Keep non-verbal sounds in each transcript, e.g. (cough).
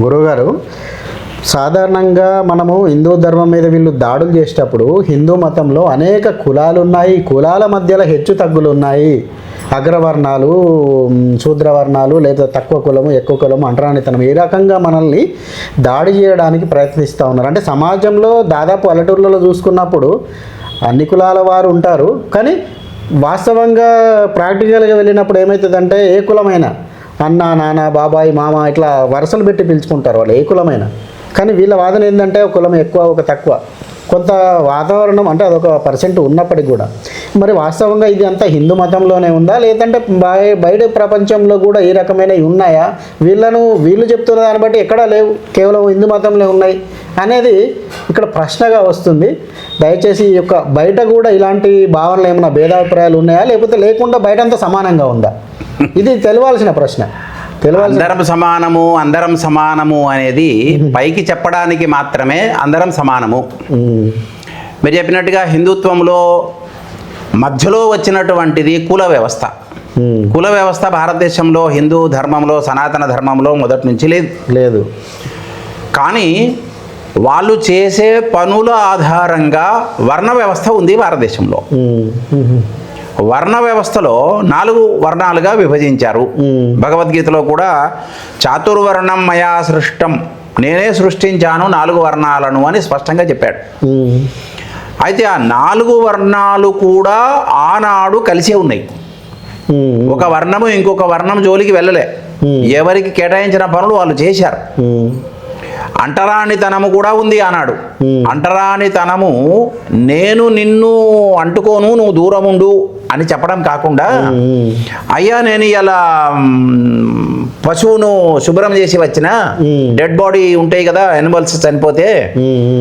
గురువుగారు సాధారణంగా మనము హిందూ ధర్మం మీద వీళ్ళు దాడులు చేసేటప్పుడు హిందూ మతంలో అనేక కులాలు ఉన్నాయి కులాల మధ్యలో హెచ్చు తగ్గులు ఉన్నాయి అగ్రవర్ణాలు శూద్రవర్ణాలు లేదా తక్కువ కులము ఎక్కువ కులము అంటరానితనం ఈ రకంగా మనల్ని దాడి చేయడానికి ప్రయత్నిస్తూ ఉన్నారు. అంటే సమాజంలో దాదాపు పల్లెటూర్లలో చూసుకున్నప్పుడు అన్ని కులాల వారు ఉంటారు. కానీ వాస్తవంగా ప్రాక్టికల్గా వెళ్ళినప్పుడు ఏమవుతుందంటే ఏ కులమైనా అన్న నాన్న బాబాయ్ మామ ఇట్లా వరుసలు పెట్టి పిలుచుకుంటారు వాళ్ళు ఏ కులమైన. కానీ వీళ్ళ వాదన ఏంటంటే ఒక కులం ఎక్కువ ఒక తక్కువ. కొంత వాతావరణం అంటే అదొక పర్సెంట్ ఉన్నప్పటికి కూడా. మరి వాస్తవంగా ఇది అంతా హిందూ మతంలోనే ఉందా? లేదంటే బయ బయట ప్రపంచంలో కూడా ఈ రకమైనవి ఉన్నాయా? వీళ్ళను వీళ్ళు చెప్తున్న దాన్ని బట్టి ఎక్కడా లేవు. కేవలం హిందూ మతంలో ఉన్నాయి. అనేది ఇక్కడ ప్రశ్నగా వస్తుంది. దయచేసి ఈ యొక్క బయట కూడా ఇలాంటి భావనలు ఏమైనా భేదాభిప్రాయాలు ఉన్నాయా? లేకపోతే లేకుండా బయట అంతా సమానంగా ఉందా? ఇది తెలవాల్సిన ప్రశ్న. అందరం సమానము అందరం సమానము అనేది పైకి చెప్పడానికి మాత్రమే అందరం సమానము. మీరు చెప్పినట్టుగా హిందుత్వంలో మధ్యలో వచ్చినటువంటిది కుల వ్యవస్థ. కుల వ్యవస్థ భారతదేశంలో హిందూ ధర్మంలో సనాతన ధర్మంలో మొదటి నుంచి లేదు. లేదు. కానీ వాళ్ళు చేసే పనుల ఆధారంగా వర్ణ వ్యవస్థ ఉంది భారతదేశంలో. వర్ణ వ్యవస్థలో నాలుగు వర్ణాలుగా విభజించారు. భగవద్గీతలో కూడా చాతుర్వర్ణం మయా సృష్టం నేనే సృష్టించాను నాలుగు వర్ణాలను అని స్పష్టంగా చెప్పాడు. అయితే ఆ నాలుగు వర్ణాలు కూడా ఆనాడు కలిసే ఉన్నాయి. ఒక వర్ణము ఇంకొక వర్ణం జోలికి వెళ్ళలే. ఎవరికి కేటాయించిన పనులు వాళ్ళు చేశారు. అంటరానితనము కూడా ఉంది Hmm. అంటరానితనము నేను నిన్ను అంటుకోను నువ్వు దూరం ఉండు అని చెప్పడం కాకుండా అయ్యా నేను ఇలా పశువును శుభ్రం చేసి వచ్చిన. డెడ్ బాడీ ఉంటాయి కదా ఎనిమల్స్ చనిపోతే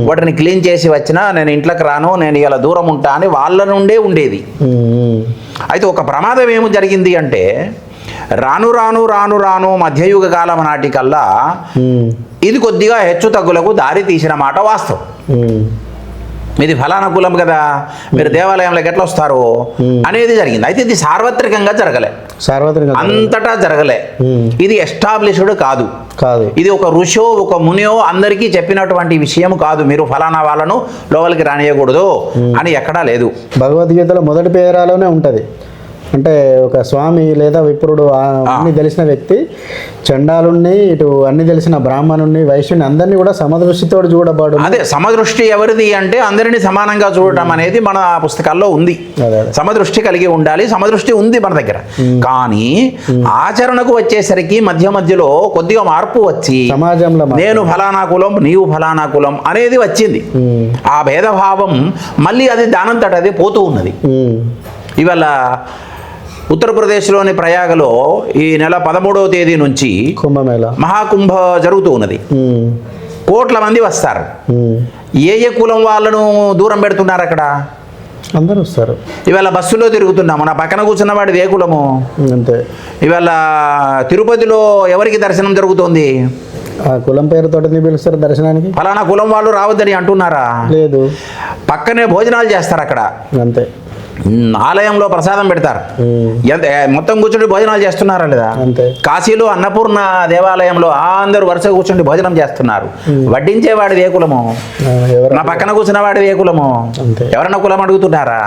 వాటిని క్లీన్ చేసి వచ్చిన నేను ఇంట్లోకి రాను నేను ఇలా దూరం ఉంటా అని వాళ్ళ నుండే ఉండేది. అయితే ఒక ప్రమాదం ఏమి జరిగింది అంటే రాను రాను రాను రాను మధ్యయుగ కాలం నాటికల్లా ఇది కొద్దిగా హెచ్చు తగ్గులకు దారి తీసిన మాట వాస్తవం. మీది ఫలానా కులం కదా మీరు దేవాలయంలోకి ఎట్లా వస్తారు. అనేది జరిగింది. అయితే ఇది సార్వత్రికంగా జరగలే. సార్వత్రిక అంతటా జరగలే. ఇది ఎస్టాబ్లిష్డ్ కాదు. కాదు. ఇది ఒక ఋషో ఒక మునియో అందరికీ చెప్పినటువంటి విషయం కాదు. మీరు ఫలానా వాళ్ళను లోపలికి రానియకూడదు అని ఎక్కడా లేదు. భగవద్గీతలో మొదటి పేరాలోనే ఉంటుంది. అంటే ఒక స్వామి లేదా విప్రుడు అన్ని తెలిసిన వ్యక్తి చండాలుణ్ణి ఇటు అన్ని తెలిసిన బ్రాహ్మణుణ్ణి వైశ్యుని అందరినీ కూడా సమదృష్టితో చూడబడు. అదే సమదృష్టి ఎవరిది అంటే అందరినీ సమానంగా చూడటం అనేది మన పుస్తకాల్లో ఉంది. సమదృష్టి కలిగి ఉండాలి సమదృష్టి ఉంది మన దగ్గర. కానీ ఆచరణకు వచ్చేసరికి మధ్య మధ్యలో కొద్దిగా మార్పు వచ్చి సమాజంలో నేను ఫలానా కులం నీవు ఫలానా కులం అనేది వచ్చింది. ఆ భేదభావం మళ్ళీ అది దానంతట అది పోతూ ఉన్నది. ఇవాళ ఉత్తరప్రదేశ్లోని ప్రయాగలో ఈ నెల పదమూడవ తేదీ నుంచి కుంభమేళ. మహాకుంభ జరుగుతూ ఉన్నది. కోట్ల మంది వస్తారు. ఏ ఏ కులం వాళ్ళను దూరం పెడుతున్నారు అక్కడ? అందరూ వస్తారు. ఇవాళ బస్సులో తిరుగుతున్నాము. నా పక్కన కూర్చున్న వాడిది ఏ కులము. అంతే. ఇవాళ తిరుపతిలో ఎవరికి దర్శనం జరుగుతోంది? ఆ కులం పేరుతో పిలుస్తారు దర్శనానికి? ఫలానా కులం వాళ్ళు రావద్దని అంటున్నారా? లేదు. పక్కనే భోజనాలు చేస్తారు అక్కడ. అంతే. ఆలయంలో ప్రసాదం పెడతారు. ఎంత మొత్తం కూర్చుండి భోజనాలు చేస్తున్నారా లేదా? కాశీలో అన్నపూర్ణ దేవాలయంలో అందరూ వరుస కూర్చుండి భోజనం చేస్తున్నారు. వడ్డించేవాడిది ఏ కులము? నా పక్కన కూర్చున్న వాడిది ఏ కులము. ఎవరన్నా కులం అడుగుతున్నారా?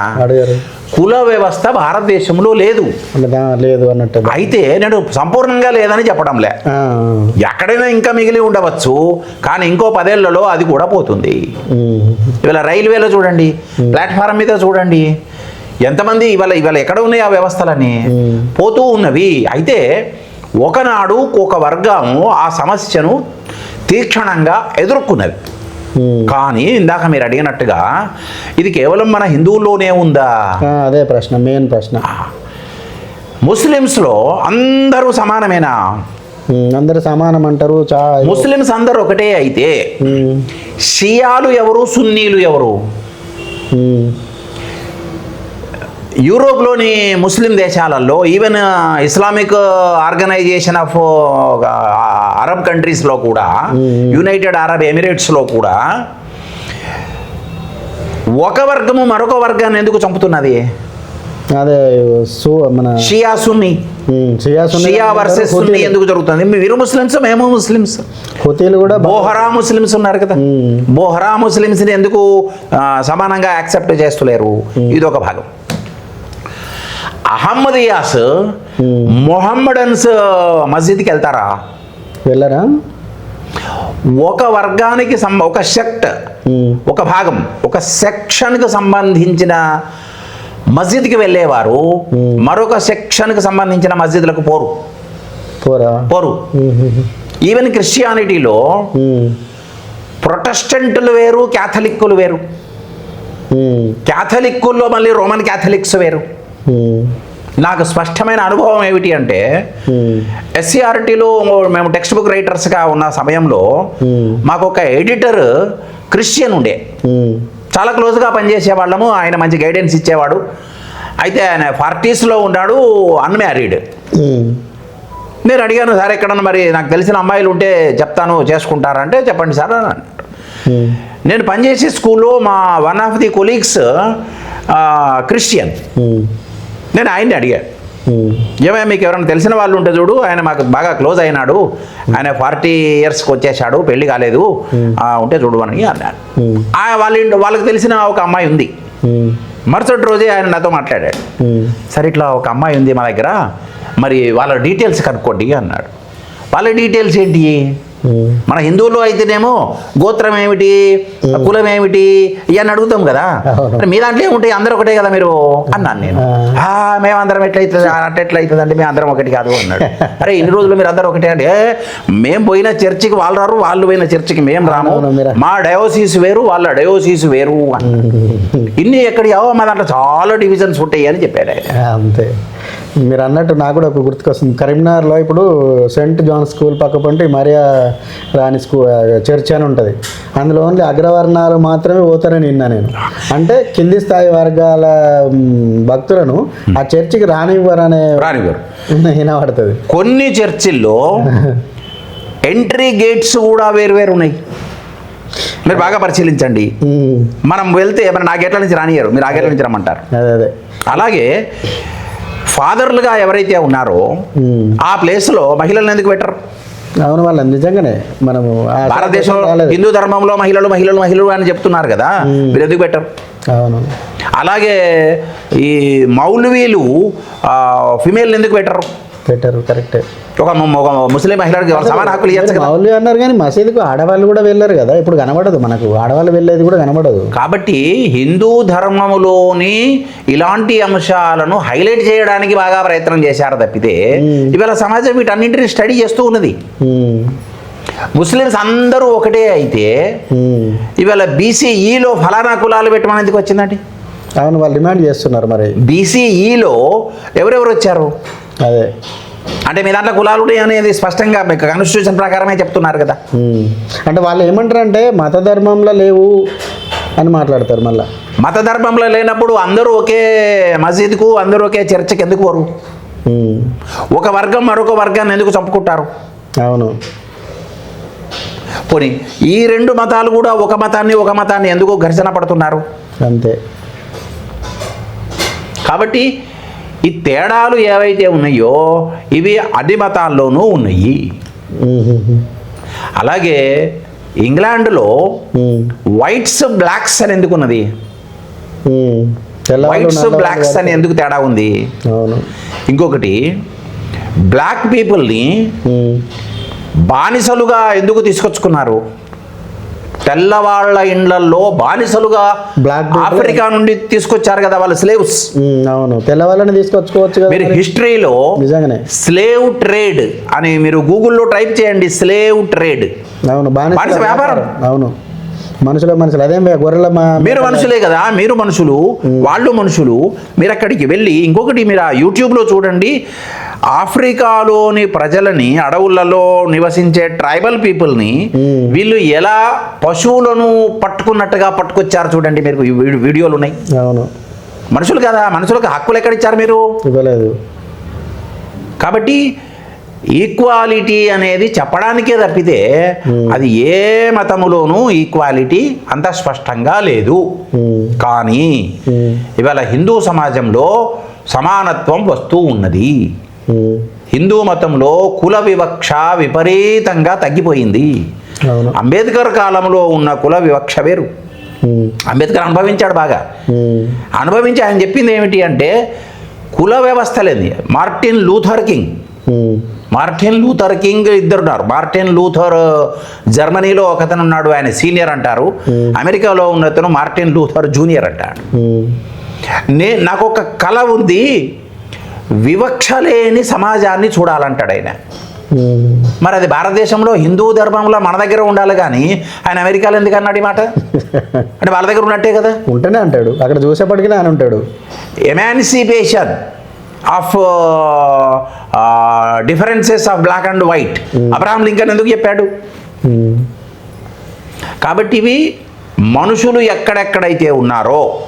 కుల వ్యవస్థ భారతదేశంలో లేదు. లేదు అన్నట్టు. అయితే నేను సంపూర్ణంగా లేదని చెప్పడంలే. ఎక్కడైనా ఇంకా మిగిలి ఉండవచ్చు కానీ ఇంకో పదేళ్ళలో అది కూడా పోతుంది. ఇవాళ రైల్వేలో చూడండి ప్లాట్ఫారం మీద చూడండి ఎంతమంది ఇవాళ ఇవాళ ఎక్కడ ఉన్నాయి ఆ వ్యవస్థలన్నీ? మ్మ్. పోతూ ఉన్నవి. అయితే ఒకనాడు ఒక వర్గం ఆ సమస్యను తీక్షణంగా ఎదుర్కొన్నది. కానీ ఇందాక మీరు అడిగినట్టుగా ఇది కేవలం మన హిందువుల్లోనే ఉందా? అదే ప్రశ్న మెయిన్ ప్రశ్న. ముస్లిమ్స్లో అందరూ సమానమేనా? అందరు సమానం అంటారు ముస్లిమ్స్ అందరూ ఒకటే అయితే. షియాలు ఎవరు సున్నీలు ఎవరు? యూరోప్లోని ముస్లిం దేశాలలో even Islamic organisation of Arab కంట్రీస్లో కూడా యునైటెడ్ అరబ్ ఎమిరేట్స్లో కూడా ఒక వర్గము మరొక వర్గాన్ని ఎందుకు చంపుతున్నది? అదే మన షియా సున్ని. షియా వర్సెస్ సున్ని. ఎందుకు జరుగుతుంది? మీరు ముస్లిమ్స్ మేము ముస్లిమ్స్. హుతీలు కూడా బోహరా ముస్లిమ్స్ ఉన్నారు కదా. బోహరా ముస్లిమ్స్ని ఎందుకు సమానంగా యాక్సెప్ట్ చేస్తలేరు? ఇది ఒక భాగం. అహమ్మదియాస్ మొహమ్మడన్స్ మస్జిద్కి వెళ్తారా? వెళ్ళరా? ఒక వర్గానికి సం ఒక సెక్ట్ ఒక భాగం ఒక సెక్షన్కి సంబంధించిన మస్జిద్కి వెళ్ళేవారు మరొక సెక్షన్కి సంబంధించిన మస్జిద్లకు పోరు. పోరా? ఈవెన్ క్రిస్టియానిటీలో ప్రొటెస్టెంట్లు వేరు క్యాథలిక్కులు వేరు. క్యాథలిక్కుల్లో మళ్ళీ రోమన్ క్యాథలిక్స్ వేరు. నాకు స్పష్టమైన అనుభవం ఏమిటి అంటే ఎస్సీఆర్టీలో మేము టెక్స్ట్ బుక్ రైటర్స్గా ఉన్న సమయంలో మాకు ఒక ఎడిటర్ క్రిస్టియన్ ఉండే. చాలా క్లోజ్గా పనిచేసే వాళ్ళము ఆయన మంచి గైడెన్స్ ఇచ్చేవాడు. అయితే ఆయన ఫార్టీస్లో ఉన్నాడు అన్మ్యారీడ్ నేను అడిగాను సార్ ఎక్కడన్నా మరి నాకు తెలిసిన అమ్మాయిలు ఉంటే చెప్తాను చేసుకుంటారంటే చెప్పండి సార్ అని నేను పనిచేసే స్కూల్లో మా one of the colleagues Christian నేను ఆయన్ని అడిగాను ఉమ్, మీకు ఎవరైనా తెలిసిన వాళ్ళు ఉంటే చూడు ఆయన మాకు బాగా క్లోజ్ అయినాడు. ఆయన ఫార్టీ ఇయర్స్కి వచ్చేసాడు పెళ్ళి కాలేదు. ఉంటే చూడు అని అన్నాడు. వాళ్ళ ఇంటి వాళ్ళకి తెలిసిన ఒక అమ్మాయి ఉంది. మరుసటి రోజే ఆయన నాతో మాట్లాడాడు. సరే ఇట్లా ఒక అమ్మాయి ఉంది మా దగ్గర. మరి వాళ్ళ డీటెయిల్స్ కనుక్కోండి అన్నాడు. వాళ్ళ డీటెయిల్స్ ఏంటి? మన హిందువుల్లో అయితేనేమో గోత్రం ఏమిటి కులం ఏమిటి ఇవన్నీ అడుగుతాం కదా. మీ దాంట్లో ఏముంటాయి? అందరూ ఒకటే కదా మీరు? అన్నాను నేను. ఆ. "ఆ, మేమందరం ఎట్లయితుంది అట్ట ఎట్లా అవుతుంది అంటే మేము అందరం ఒకటి కాదు అన్నాడు. (laughs) అరే ఇన్ని రోజులు మీరు అందరూ ఒకటే అంటే "ఏ, మేము పోయిన చర్చికి వాళ్ళు రారు వాళ్ళు పోయిన చర్చికి మేము రాము. మా డయోసీస్ వేరు వాళ్ళ డయోసీస్ వేరు అన్నాడు. ఇన్ని ఎక్కడి మా దాంట్లో చాలా డివిజన్స్ ఉంటాయి అని చెప్పాడు ఆయన. అంతే. మీరు అన్నట్టు నాకు కూడా ఒక గుర్తుకొస్తుంది. కరీంనగర్లో ఇప్పుడు సెంట్ జాన్ స్కూల్ పక్క పంటి మరియా రాణి స్కూల్ చర్చ్ అని ఉంటుంది. అందులో ఓన్లీ అగ్రవర్ణాలు మాత్రమే పోతారని విన్నా నేను. అంటే కింది స్థాయి వర్గాల భక్తులను ఆ చర్చికి రానివ్వరనే రానివ్వరు. వినబడుతుంది. కొన్ని చర్చిల్లో ఎంట్రీ గేట్స్ కూడా వేరు వేరు ఉన్నాయి. మీరు బాగా పరిశీలించండి. మనం వెళ్తే మరి నా గేట్ల నుంచి రానియరు మీరు ఆ గేట్ల నుంచి రమ్మంటారు. అదే అదే. అలాగే ఫాదర్లుగా ఎవరైతే ఉన్నారో ఆ ప్లేస్లో మహిళలను ఎందుకు పెట్టరు? అవును వాళ్ళ నిజంగానే మనము భారతదేశంలో. హిందూ ధర్మంలో మహిళలు మహిళలు మహిళలు అని చెప్తున్నారు కదా మీరు ఎందుకు పెట్టరు? అవును. అలాగే ఈ మౌలవీలు ఫిమేల్ ఎందుకు పెట్టరు? పెట్టారు కరెక్టే ఒక ముస్లిం మహిళకి సమాన హక్కులు ఇవ్వచ్చు కదా. మామూలుగా అన్నారు కానీ మసీదుకు ఆడవాళ్ళు కూడా వెళ్ళారు కదా ఇప్పుడు కనబడదు మనకు. ఆడవాళ్ళు వెళ్ళేది కూడా కనబడదు. కాబట్టి హిందూ ధర్మములోని ఇలాంటి అంశాలను హైలైట్ చేయడానికి బాగా ప్రయత్నం చేశారు తప్పితే ఇవాళ సమాజం వీటన్నింటినీ స్టడీ చేస్తూ ఉన్నది. ముస్లిమ్స్ అందరూ ఒకటే అయితే. ఇవాళ బీసీఈలో ఫలానా కులాలు పెట్టమని ఎందుకు వచ్చిందండి? అవును వాళ్ళు డిమాండ్ చేస్తున్నారు మరి. బీసీఈలో ఎవరెవరు వచ్చారు? అదే. అంటే మీ దాంట్లో కులాలు అనేది స్పష్టంగా కాన్స్టిట్యూషన్ ప్రకారమే చెప్తున్నారు కదా. అంటే వాళ్ళు ఏమంటారు అంటే మత ధర్మంలో లేవు అని మాట్లాడతారు మళ్ళా. మత ధర్మంలో లేనప్పుడు అందరూ ఒకే మసీదుకు అందరూ ఒకే చర్చకి ఎందుకు ఉమ్, ఒక వర్గం మరొక వర్గాన్ని ఎందుకు చంపుకుంటారు? అవును. పోనీ ఈ రెండు మతాలు కూడా ఒక మతాన్ని ఒక మతాన్ని ఎందుకు ఘర్షణ పడుతున్నారు? అంతే. కాబట్టి ఈ తేడాలు ఏవైతే ఉన్నాయో ఇవి అన్ని మతాల్లోనూ ఉన్నాయి అలాగే ఇంగ్లాండ్లో వైట్స్ బ్లాక్స్ అని ఎందుకు ఉన్నది? వైట్స్ బ్లాక్స్ అని ఎందుకు తేడా ఉంది? ఇంకొకటి బ్లాక్ పీపుల్ని బానిసలుగా ఎందుకు తీసుకొచ్చుకున్నారు? తెల్లవాళ్ళ ఇండ్లల్లో బానిసలుగా ఆఫ్రికా నుండి తీసుకొచ్చారు కదా వాళ్ళ స్లేవ్స్ అవును. తెల్లవాళ్ళని తీసుకొచ్చుకోవచ్చు మీరు. హిస్టరీలో నిజంగానే. స్లేవ్ ట్రేడ్ అని మీరు గూగుల్లో టైప్ చేయండి స్లేవ్ ట్రేడ్ అవును బానిస వ్యాపారం. అవును. మనుషుల మనుషులు అదేం గొర్రెల మీరు మనుషులే కదా మీరు మనుషులు వాళ్ళు మనుషులు. మీరు అక్కడికి వెళ్ళి ఇంకొకటి మీరు ఆ యూట్యూబ్లో చూడండి. ఆఫ్రికాలోని ప్రజలని అడవులలో నివసించే ట్రైబల్ పీపుల్ని. వీళ్ళు ఎలా పశువులను పట్టుకున్నట్టుగా పట్టుకొచ్చారు చూడండి మీరు వీడియోలు ఉన్నాయి. అవును. మనుషులు కదా మనుషులకు హక్కులు ఎక్కడిచ్చారు మీరు? ఇవ్వలేదు. కాబట్టి ఈక్వాలిటీ అనేది చెప్పడానికే తప్పితే అది ఏ మతములోనూ ఈక్వాలిటీ అంత స్పష్టంగా లేదు. కానీ ఇవాళ హిందూ సమాజంలో సమానత్వం వస్తూ ఉన్నది. హిందూ మతంలో కుల వివక్ష విపరీతంగా తగ్గిపోయింది. అంబేద్కర్ కాలంలో ఉన్న కుల వివక్ష వేరు. అంబేద్కర్ అనుభవించాడు బాగా. అనుభవించి ఆయన చెప్పింది ఏమిటి అంటే కుల వ్యవస్థ లేని Martin Luther King. Martin Luther King ఇద్దరు ఉన్నారు. మార్టిన్ లూథర్ జర్మనీలో ఒకతను ఉన్నాడు ఆయన సీనియర్ అంటారు. అమెరికాలో ఉన్నతను మార్టిన్ లూథర్ జూనియర్ అంటాడు. నే నాకు ఒక కళ ఉంది. వివక్ష లేని సమాజాన్ని చూడాలంటాడు ఆయన. మరి అది భారతదేశంలో హిందూ ధర్మంలో మన దగ్గర ఉండాలి కానీ ఆయన అమెరికాలో ఎందుకు అన్నాడు ఈ మాట? అంటే వాళ్ళ దగ్గర ఉన్నట్టే కదా? ఉంటేనే అంటాడు. అక్కడ చూసేపటికి ఆయన ఉంటాడు. Emancipation of differences of black and white Abraham Lincoln ఎందుకు చెప్పాడు? ఉమ్, కాబట్టి ఇవి మనుషులు ఎక్కడెక్కడైతే ఉన్నారో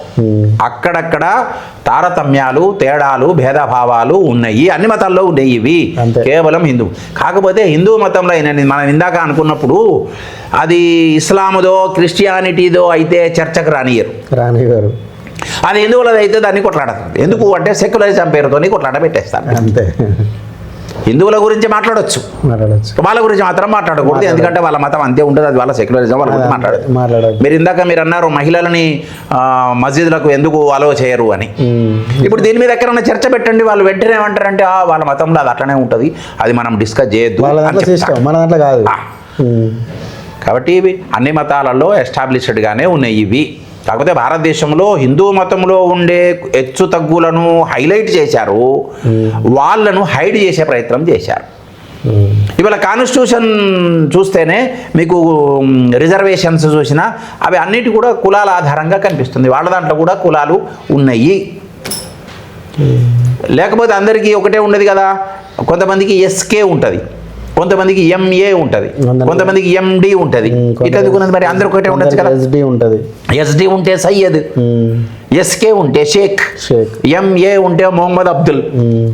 అక్కడక్కడ తారతమ్యాలు తేడాలు భేదభావాలు ఉన్నాయి. అన్ని మతాల్లో ఉన్నాయి ఇవి. కేవలం హిందూ. కాకపోతే హిందూ మతంలో మనం ఇందాక అనుకున్నప్పుడు అది ఇస్లాముదో క్రిస్టియానిటీదో అయితే చర్చకు రానియరు రాణి గారు అది హిందువులది అయితే దాన్ని కొట్లాడతారు? ఎందుకు అంటే సెక్యులరిజం పేరుతోని కొట్లాట పెట్టేస్తారు. అంతే. హిందువుల గురించి మాట్లాడొచ్చు. వాళ్ళ గురించి మాత్రం మాట్లాడకూడదు. ఎందుకంటే వాళ్ళ మతం అంతే ఉంటుంది. అది వాళ్ళ సెక్యులరిజం వాళ్ళ గురించి మాట్లాడదు. మీరు ఇందాక మీరు అన్నారు మహిళలని మస్జిద్లకు ఎందుకు అలో చేయరు అని. ఇప్పుడు దీని మీద ఎక్కడైనా చర్చ పెట్టండి. వాళ్ళు వెంటనే ఏమంటారంటే "ఆ, వాళ్ళ మతంలో అది అట్లనే ఉంటుంది. అది మనం డిస్కస్ చేయొద్దు మన దాంట్లో కాదు. కాబట్టి ఇవి అన్ని మతాలలో ఎస్టాబ్లిష్డ్గానే ఉన్నాయి ఇవి కాకపోతే భారతదేశంలో హిందూ మతంలో ఉండే హెచ్చు తగ్గులను హైలైట్ చేశారు. వాళ్ళను హైడ్ చేసే ప్రయత్నం చేశారు. ఇవాళ కాన్స్టిట్యూషన్ చూస్తేనే మీకు రిజర్వేషన్స్ చూసినా అవి అన్నిటి కూడా కులాల ఆధారంగా కనిపిస్తుంది. వాళ్ళ దాంట్లో కూడా కులాలు ఉన్నాయి. లేకపోతే అందరికీ ఒకటే ఉండదు కదా. కొంతమందికి ఎస్కే ఉంటుంది. కొంతమందికి ఎంఏ ఉంటుంది. కొంతమంది- కొంతమందికి ఎండి ఉంటుంది. ఇట్లా మరి అందరూ ఒకటే ఉండదు కదా? SD ఉంటది. ఎస్డి ఉంటే సయ్యద్ ఎస్కే ఉంటే షేక్ షేక్. ఎంఏ ఉంటే మొహమ్మద్ అబ్దుల్.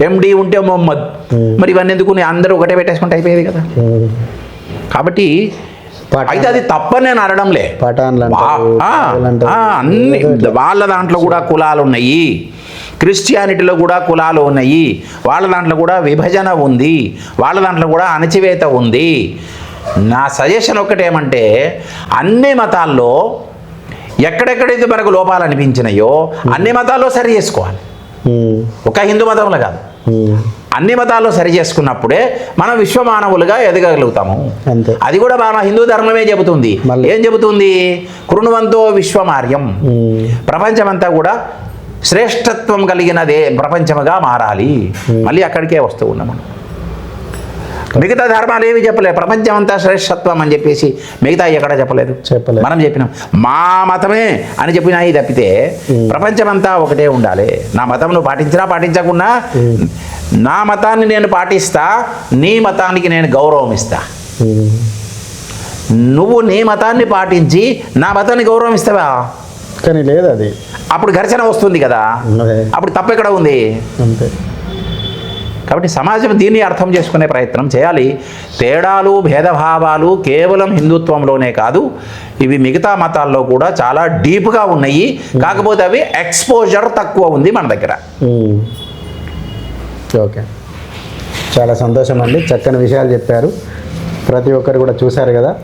ఎండి ఉంటే మొహమ్మద్. మ్మ్. మరి ఇవన్నీ ఎందుకు అందరూ ఒకటే పెట్టేసుకుంటే అయిపోయేది కదా? కాబట్టి అయితే అది తప్పని నేను అనడంలే అన్ని. వాళ్ళ దాంట్లో కూడా కులాలు ఉన్నాయి క్రిస్టియానిటీలో కూడా కులాలు ఉన్నాయి. వాళ్ళ దాంట్లో కూడా విభజన ఉంది. వాళ్ళ దాంట్లో కూడా అణచివేత ఉంది. నా సజెషన్ ఒకటేమంటే అన్ని మతాల్లో ఎక్కడెక్కడైతే మనకు లోపాలు అనిపించినాయో అన్ని మతాల్లో సరి చేసుకోవాలి. ఒక హిందూ మతంలో కాదు. అన్ని మతాల్లో సరి చేసుకున్నప్పుడే మనం విశ్వమానవులుగా ఎదగలుగుతాము అది కూడా మన హిందూ ధర్మమే చెబుతుంది. మళ్ళీ. ఏం చెబుతుంది? కృణవంతో విశ్వమార్యం. ప్రపంచమంతా కూడా శ్రేష్టత్వం కలిగినదే ప్రపంచముగా మారాలి. మళ్ళీ అక్కడికే వస్తూ ఉన్నాం మిగతా ధర్మాలు ఏవి చెప్పలేదు ప్రపంచం అంతా శ్రేష్టత్వం అని చెప్పేసి మిగతా ఎక్కడ చెప్పలేదు. చెప్పలేదు. మనం చెప్పినాం మా మతమే అని చెప్పినాయి తప్పితే ప్రపంచమంతా ఒకటే ఉండాలి. నా మతం నువ్వు పాటించినా పాటించకున్నా నా మతాన్ని నేను పాటిస్తా నీ మతానికి నేను గౌరవం ఇస్తా. నువ్వు నీ మతాన్ని పాటించి నా మతాన్ని గౌరవం ఇస్తావా? కానీ లేదు అది. అప్పుడు ఘర్షణ వస్తుంది కదా. అప్పుడు తప్పు ఎక్కడ ఉంది? అంతే. కాబట్టి సమాజం దీన్ని అర్థం చేసుకునే ప్రయత్నం చేయాలి. తేడాలు భేదభావాలు కేవలం హిందుత్వంలోనే కాదు ఇవి మిగతా మతాల్లో కూడా చాలా డీప్గా ఉన్నాయి. కాకపోతే అవి ఎక్స్పోజర్ తక్కువ ఉంది మన దగ్గర. ఓకే. చాలా సంతోషం అండి. చక్కని విషయాలు చెప్పారు. ప్రతి ఒక్కరు కూడా చూశారు కదా.